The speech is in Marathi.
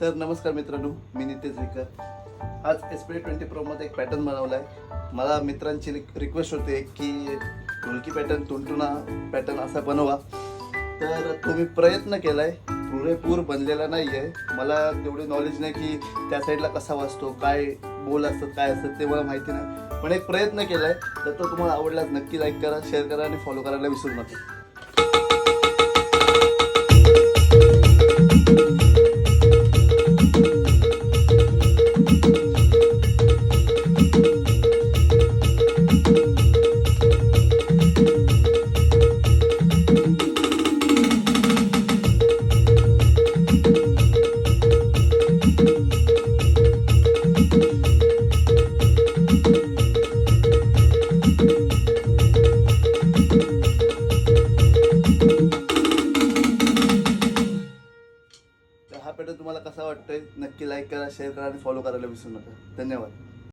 तर नमस्कार मित्रांनो मी नितेश विकर. आज एस पी ट्वेंटी प्रोमध्ये एक पॅटर्न बनवला आहे मला मित्रांची रिक्वेस्ट होते की ढोलकी पॅटर्न तुंटुना पॅटर्न असा बनवा. तर तो मी प्रयत्न केला आहे पुरेपूर बनलेला नाही आहे मला तेवढी नॉलेज नाही की त्या साईडला कसा वाचतो काय बोल असतात काय असतात ते मला माहिती नाही. पण एक प्रयत्न केला आहे तर तो तुम्हाला आवडलाच नक्की लाईक करा शेअर करा आणि फॉलो करायला विसरू नका. हा तुम्हाला कसा वाटतोय? नक्की लाईक करा शेअर करा आणि फॉलो करायला विसरू नका. धन्यवाद.